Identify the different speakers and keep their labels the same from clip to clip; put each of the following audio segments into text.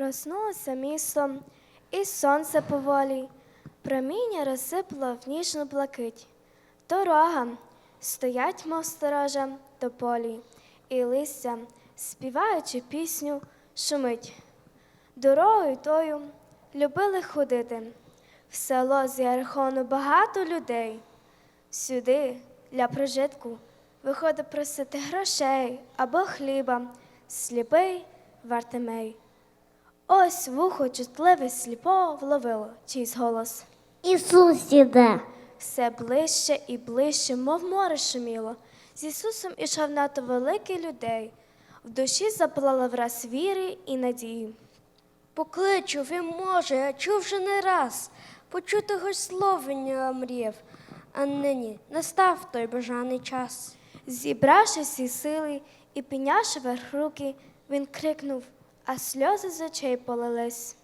Speaker 1: Проснулося місто, і сонце поволі, проміння розсипало в ніжну блакить. Дорога стоять, мов сторожа, до полі, і листя, співаючи пісню, шумить. Дорогою тою любили ходити. В село з Ярихону багато людей. Сюди для прожитку виходить просити грошей або хліба, сліпий Вартимей. Ось вухо чутливе сліпо вловило чийсь голос.
Speaker 2: Ісус іде.
Speaker 1: Все ближче і ближче, мов море шуміло. З Ісусом ішов надто великий людей. В душі запалала враз віри і надії.
Speaker 3: Покличу, він може, я чув вже не раз. Слово не мріяв. А нині настав той бажаний час.
Speaker 1: Зібравши всі сили і піднявши вверх руки, він крикнув, а сльози з очей полились.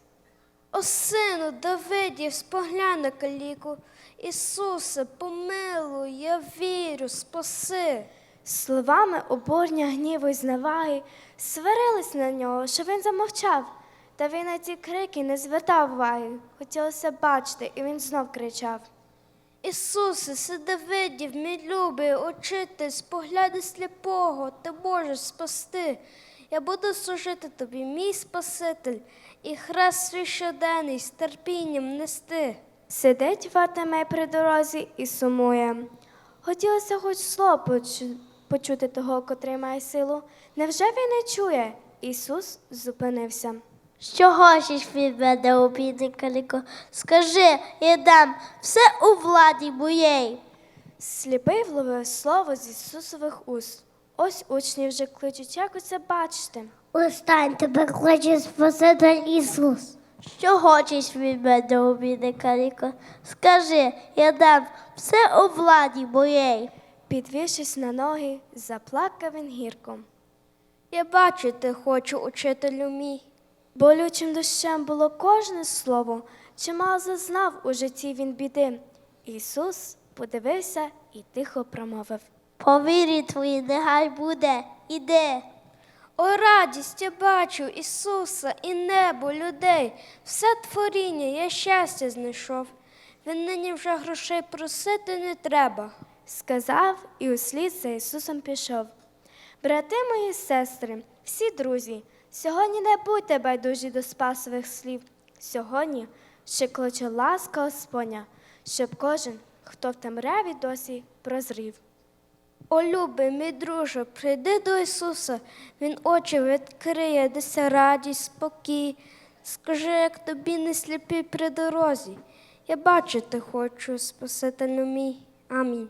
Speaker 3: О, сину Давидів, споглянь на каліку. Ісусе, помилуй, я вірю, спаси.
Speaker 1: Словами обурня гніву й зневаги сварились на нього, що він замовчав. Та він на ті крики не звертав уваги. Хотілося бачити, і він знов кричав.
Speaker 3: Ісусе, си Давидів, мій любий, учитель, спогляди сліпого, ти можеш спасти. Я буду служити тобі, мій Спаситель, і хрест свій щоденний з терпінням нести.
Speaker 1: Сидить Вартимей при дорозі і сумує. Хотілося хоч слово почу- почути того, котрий має силу. Невже він не чує? Ісус зупинився.
Speaker 2: Що хочеш від мене, обідникаліко? Скажи, я дам все у владі моєї.
Speaker 1: Сліпий вловив слово з Ісусових уст. Ось учні вже кличуть, як оце бачите.
Speaker 2: Устань, тебе хоче Спаситель Ісус. Що хочеш від мене, обідникаліко? Скажи, я дам все у владі моєї.
Speaker 1: Підвівшись на ноги, заплакав він гірко.
Speaker 3: Я бачити хочу, учителю мій.
Speaker 1: Болючим дощем було кожне слово, чимало зазнав у житті він біди. Ісус подивився і тихо промовив.
Speaker 2: По вірі твоїй нехай буде, іди.
Speaker 3: О, радість я бачу Ісуса і небо, людей, все творіння, я щастя знайшов. Він нині вже грошей просити не треба.
Speaker 1: Сказав і услід за Ісусом пішов. Брати мої сестри, всі друзі, сьогодні не будьте байдужі до спасових слів. Сьогодні ще кличе ласка Господня, щоб кожен, хто в темряві досі прозрів.
Speaker 3: О, любий, мій друже, прийди до Ісуса, Він очі відкриє, деся радість, спокій. Скажи, як тобі не сліпі при дорозі. Я бачити хочу, Спасителю мій. Амінь.